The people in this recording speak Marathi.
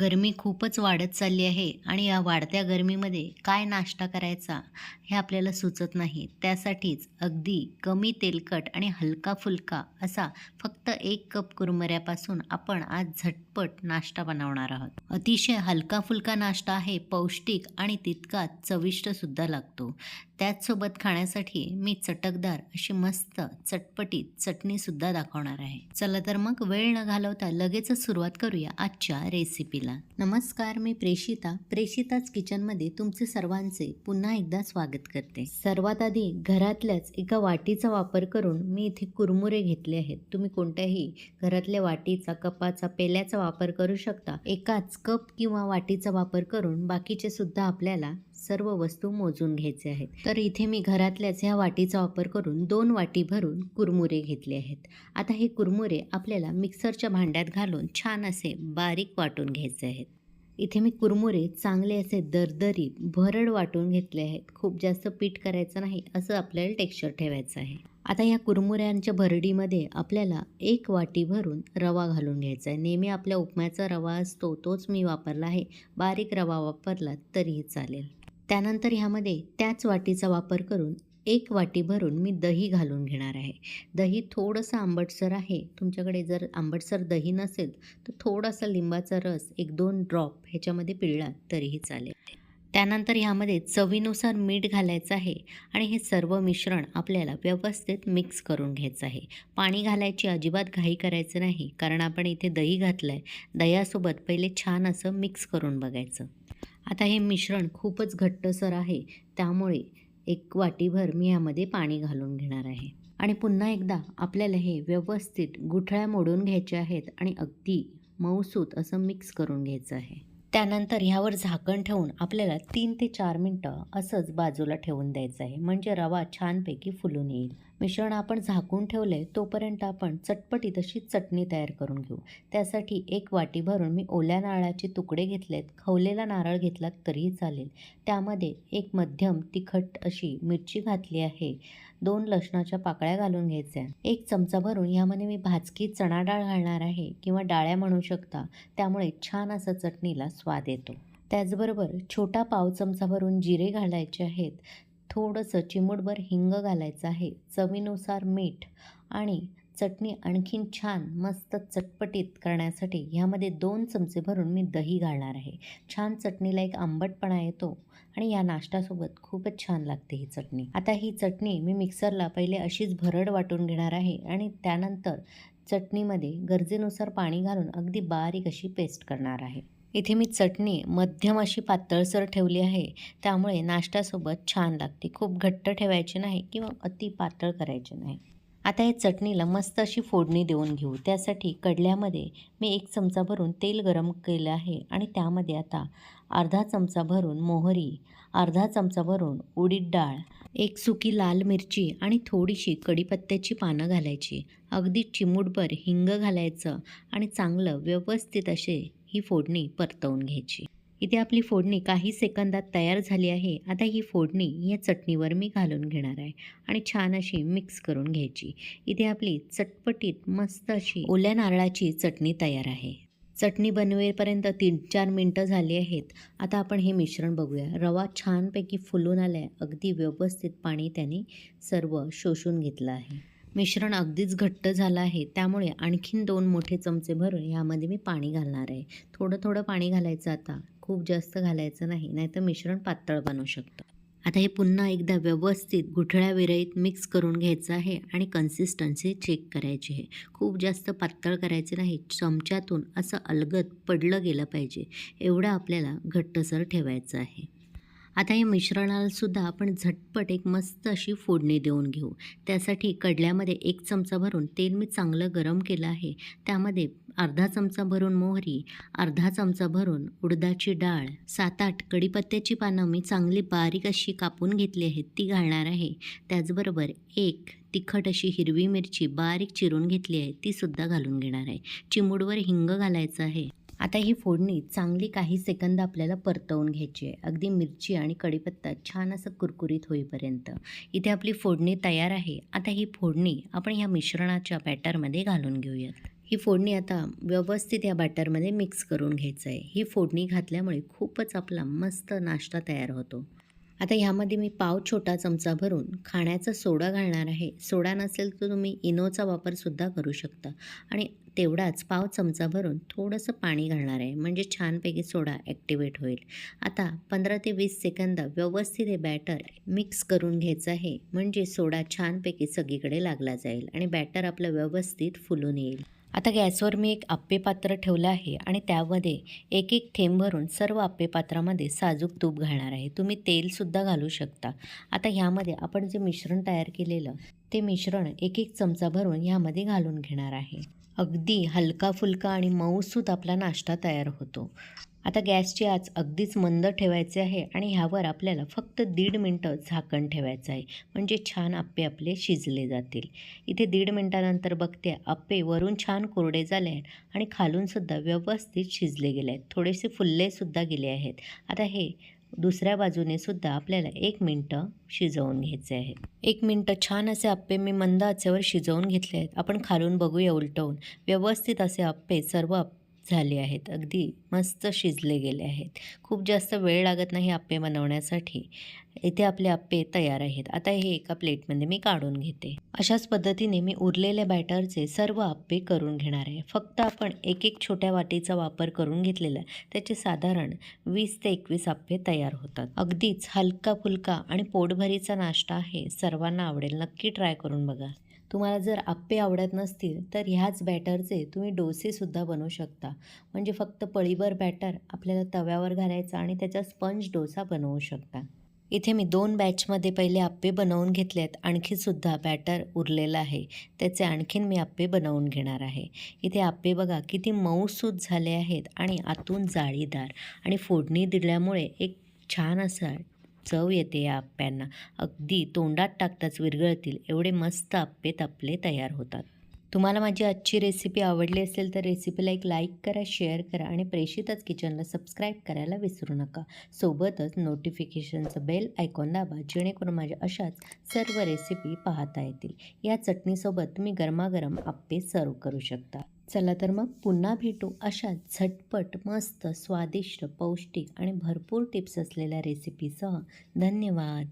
गरमी खूपच वाढत चालली आहे आणि या वाढत्या गरमीमध्ये काय नाश्ता करायचा हे आपल्याला सुचत नाही. त्यासाठीच अगदी कमी तेलकट आणि हलका फुलका असा फक्त एक कप कुरमुऱ्यापासून आपण आज झटपट नाश्ता बनवणार आहोत. अतिशय हलका फुलका नाश्ता आहे पौष्टिक आणि तितकाच चविष्टसुद्धा लागतो. त्याचसोबत खाण्यासाठी मी चटकदार अशी मस्त चटपटीत चटणीसुद्धा दाखवणार आहे. चला तर मग वेळ न घालवता लगेचच सुरुवात करूया आजच्या रेसिपीला. नमस्कार मी प्रेषिता. प्रेषिताच किचनमध्ये तुमचे सर्वांचे पुन्हा एकदा स्वागत करते. सर्वात आधी घरातल्याच एका वाटीचा वापर करून मी इथे कुरमुरे घेतले आहेत. तुम्ही कोणत्याही घरातल्या वाटीचा कपाचा पेल्याचा वापर करू शकता. एकाच कप किंवा वाटीचा वापर करून बाकीचे सुद्धा आपल्याला सर्व वस्तू मोजून घ्यायचे आहेत. तर इथे मी घरातल्याच ह्या वाटीचा वापर करून दोन वाटी भरून कुरमुरे घेतले आहेत. आता हे कुरमुरे आपल्याला मिक्सरच्या भांड्यात घालून छान असे बारीक वाटून घ्यायचे आहेत. इथे मी कुरमुरे चांगले असे दरदरी भरड वाटून घेतले आहेत. खूप जास्त पीठ करायचं नाही असं आपल्याला टेक्स्चर ठेवायचं आहे. आता या कुरमुऱ्यांच्या भरडीमध्ये आपल्याला एक वाटी भरून रवा घालून घ्यायचा आहे. नेहमी आपल्या उपम्याचा रवा असतो तोच मी वापरला आहे. बारीक रवा वापरला तरीही चालेल. त्यानंतर ह्यामध्ये त्याच वाटीचा वापर करून एक वाटी भरून मी दही घालून घेणार आहे. दही थोडंसं आंबटसर आहे. तुमच्याकडे जर आंबटसर दही नसेल तर थोडासा लिंबाचा रस एक दोन ड्रॉप ह्याच्यामध्ये पिळला तरीही चालेल. त्यानंतर ह्यामध्ये चवीनुसार मीठ घालायचं आहे आणि हे सर्व मिश्रण आपल्याला व्यवस्थित मिक्स करून घ्यायचं आहे. पाणी घालायची अजिबात घाई करायचं नाही कारण आपण इथे दही घातलं आहे दह्यासोबत पहिले छान असं मिक्स करून बघायचं. आता हे मिश्रण खूपच घट्टसर आहे. त्यामुळे एक वाटीभर मी यामध्ये पाणी घालून घेणार आहे. आणि पुन्हा एकदा आपल्याला हे व्यवस्थित गुठळ्या मोडून घ्यायच्या आहेत आणि अगदी मऊसूत असं मिक्स करून घ्यायचं आहे. त्यानंतर ह्यावर झाकण ठेवून आपल्याला तीन ते चार मिनटं असंच बाजूला ठेवून द्यायचं आहे. म्हणजे रवा छानपैकी फुलून येईल. मिश्रण आपण झाकून ठेवले तोपर्यंत आपण चटपटीत अशी चटणी तयार करून घेऊ. त्यासाठी एक वाटी भरून मी ओल्या नारळाचे तुकडे घेतलेत खवलेला नारळ घेतलात तरीही चालेल. त्यामध्ये एक मध्यम तिखट अशी मिरची घातली आहे. दोन लसणाच्या पाकळ्या घालून घ्यायच्या. एक चमचा भरून यामध्ये मी भाजकी चणा डाळ घालणार आहे किंवा डाळ्या म्हणू शकता. त्यामुळे छान असा चटणीला स्वाद येतो. त्याचबरोबर छोटा पाव चमचा भरून जिरे घालायचे आहेत. थोडंसं चिमूटभर हिंग घालायचं आहे. चवीनुसार मीठ आणि चटणी आणखीन छान मस्त चटपटीत करण्यासाठी ह्यामध्ये दोन चमचे भरून मी दही घालणार आहे. छान चटणीला एक आंबटपणा येतो आणि या नाश्त्यासोबत खूपच छान लागते ही चटणी. आता ही चटणी मी मिक्सरला पहिले अशीच भरड वाटून घेणार आहे आणि त्यानंतर चटणीमध्ये गरजेनुसार पाणी घालून अगदी बारीक अशी पेस्ट करणार आहे. इथे मी चटणी मध्यम अशी पातळसर ठेवली आहे. त्यामुळे नाश्त्यासोबत छान लागते. खूप घट्ट ठेवायची नाही किंवा अति पातळ करायची नाही. आता या चटणीला मस्त अशी फोडणी देऊन घेऊ. त्यासाठी कडल्यामध्ये मी एक चमचा भरून तेल गरम केलं आहे आणि त्यामध्ये आता अर्धा चमचा भरून मोहरी अर्धा चमचा भरून उडीद डाळ एक सुकी लाल मिरची आणि थोडीशी कढीपत्त्याची पानं घालायची. अगदी चिमूटभर हिंग घालायचं आणि चांगलं व्यवस्थित असे ही फोडणी परतवून घ्यायची. इथे आपली फोडणी काही सेकंदात तयार झाली आहे. आता ही फोडणी या चटणीवर मी घालून घेणार आहे आणि छान अशी मिक्स करून घ्यायची. इथे आपली चटपटीत मस्त अशी ओल्या नारळाची चटणी तयार आहे. चटणी बनवेपर्यंत तीन चार मिनटं झाली आहेत. आता आपण हे मिश्रण बघूया. रवा छानपैकी फुलून आला आहे अगदी व्यवस्थित पाणी त्याने सर्व शोषून घेतलं आहे. मिश्रण अगदीच घट्ट झालं आहे. त्यामुळे आणखीन दोन मोठे चमचे भरून यामध्ये मी पाणी घालणार आहे. थोडं थोडं पाणी घालायचं आता. खूप जास्त घालायचं नाही नाहीतर मिश्रण पातळ बनवू शकतं. आता हे पुन्हा एकदा व्यवस्थित गुठळ्याविरहित मिक्स करून घ्यायचं आहे आणि कन्सिस्टन्सी चेक करायची आहे. खूप जास्त पातळ करायचे नाही. चमच्यातून असं अलगद पडलं गेलं पाहिजे. एवढं आपल्याला घट्टसर ठेवायचं आहे. आता या मिश्रणालासुद्धा आपण झटपट एक मस्त अशी फोडणी देऊन घेऊ. त्यासाठी कडल्यामध्ये एक चमचा भरून तेल मी चांगलं गरम केलं आहे. त्यामध्ये अर्धा चमचा भरून मोहरी अर्धा चमचा भरून उडदाची डाळ सात आठ कडीपत्त्याची पानं मी चांगली बारीक अशी कापून घेतली आहेत ती घालणार आहे. त्याचबरोबर एक तिखट अशी हिरवी मिरची बारीक चिरून घेतली आहे तीसुद्धा घालून घेणार आहे. चिमूडवर हिंग घालायचं आहे. आता ही फोडणी चांगली काही सेकंद आपल्याला परतवून घ्यायची आहे. अगदी मिरची आणि कढीपत्ता छान असं कुरकुरीत होईपर्यंत. इथे आपली फोडणी तयार आहे. आता ही फोडणी आपण ह्या मिश्रणाच्या बॅटरमध्ये घालून घेऊयात. ही फोडणी आता व्यवस्थित या बॅटरमध्ये मिक्स करून घ्यायचं आहे. ही फोडणी घातल्यामुळे खूपच आपला मस्त नाश्ता तयार होतो. आता ह्यामध्ये मी पाव छोटा चमचा भरून खाण्याचा सोडा घालणार आहे. सोडा नसेल तर तुम्ही इनोचा वापरसुद्धा करू शकता. आणि तेवढाच पाव चमचा भरून थोडंसं पाणी घालणार आहे. म्हणजे छानपैकी सोडा ॲक्टिवेट होईल. आता पंधरा ते वीस सेकंद व्यवस्थित हे बॅटर मिक्स करून घ्यायचं आहे. म्हणजे सोडा छानपैकी सगळीकडे लागला जाईल आणि बॅटर आपलं व्यवस्थित फुलून येईल. आता गॅसवर मी एक आप्पे पात्र ठेवलं आहे आणि त्यामध्ये एक एक थेंब भरून सर्व आप्पे पात्रामध्ये साजूक तूप घालणार आहे. तुम्ही तेलसुद्धा घालू शकता. आता ह्यामध्ये आपण जे मिश्रण तयार केलेलं ते मिश्रण एक एक चमचा भरून ह्यामध्ये घालून घेणार आहे. अगदी हलका फुलका आणि मऊसूत आपला नाश्ता तयार होतो. आता गॅसची आच अगदीच मंद ठेवायचे आहे आणि ह्यावर आपल्याला फक्त दीड मिनटं झाकण ठेवायचं आहे. म्हणजे छान आप्पे आपले शिजले जातील. इथे दीड मिनटानंतर बघते आप्पे वरून छान कोरडे झाले आहेत आणि खालूनसुद्धा व्यवस्थित शिजले गेले आहेत. थोडेसे फुललेसुद्धा गेले आहेत. आता हे दुसऱ्या बाजूने सुद्धा आपल्याला एक मिनटं शिजवून घ्यायचे आहे. एक मिनटं छान असे आप्पे मी मंद आचेवर शिजवून घेतले आहेत. आपण खालून बघूया उलटवून. व्यवस्थित असे आप्पे सर्व आप झाले आहेत. अगदी मस्त शिजले गेले आहेत. खूप जास्त वेळ लागत नाही आप्पे बनवण्यासाठी. इथे आपले आप्पे तयार आहेत. आता हे एका प्लेटमध्ये मी काढून घेते. अशाच पद्धतीने मी उरलेल्या बॅटरचे सर्व आप्पे करून घेणार आहे. फक्त आपण एक एक छोट्या वाटीचा वापर करून घेतलेला त्याचे साधारण वीस ते एकवीस आप्पे तयार होतात. अगदीच हलका फुलका आणि पोटभरीचा नाश्ता आहे सर्वांना आवडेल. नक्की ट्राय करून बघा. तुम्हाला जर आप्पे आवडत नसतील तर ह्याच बॅटरचे तुम्ही डोसेसुद्धा बनवू शकता. म्हणजे फक्त पळीभर बॅटर आपल्याला तव्यावर घालायचा आणि त्याचा स्पंज डोसा बनवू शकता. इथे मी दोन बॅचमध्ये पहिले आप्पे बनवून घेतले आहेत आणखीसुद्धा बॅटर उरलेलं आहे. त्याचे आणखीन मी आप्पे बनवून घेणार आहे. इथे आप्पे बघा किती मऊसूत झाले आहेत आणि आतून जाळीदार आणि फोडणी दिल्यामुळे एक छान असा चव येते या आप्प्यांना अगदी तोंडात टाकताच विरघळतील. एवढे मस्त आप्पे तपले तयार होतात. तुम्हाला माझी आजची रेसिपी आवडली असेल तर रेसिपीला एक लाईक करा शेअर करा आणि प्रेषितच किचनला सबस्क्राईब करायला विसरू नका. सोबतच नोटिफिकेशनचं बेल ऐकून दाबा जेणेकरून माझ्या अशाच सर्व रेसिपी पाहता येतील. या चटणीसोबत तुम्ही गरमागरम आप्पे सर्व करू शकता. चला तर मग पुन्हा भेटू अशा झटपट मस्त स्वादिष्ट पौष्टिक आणि भरपूर टिप्स असलेल्या रेसिपीसह धन्यवाद.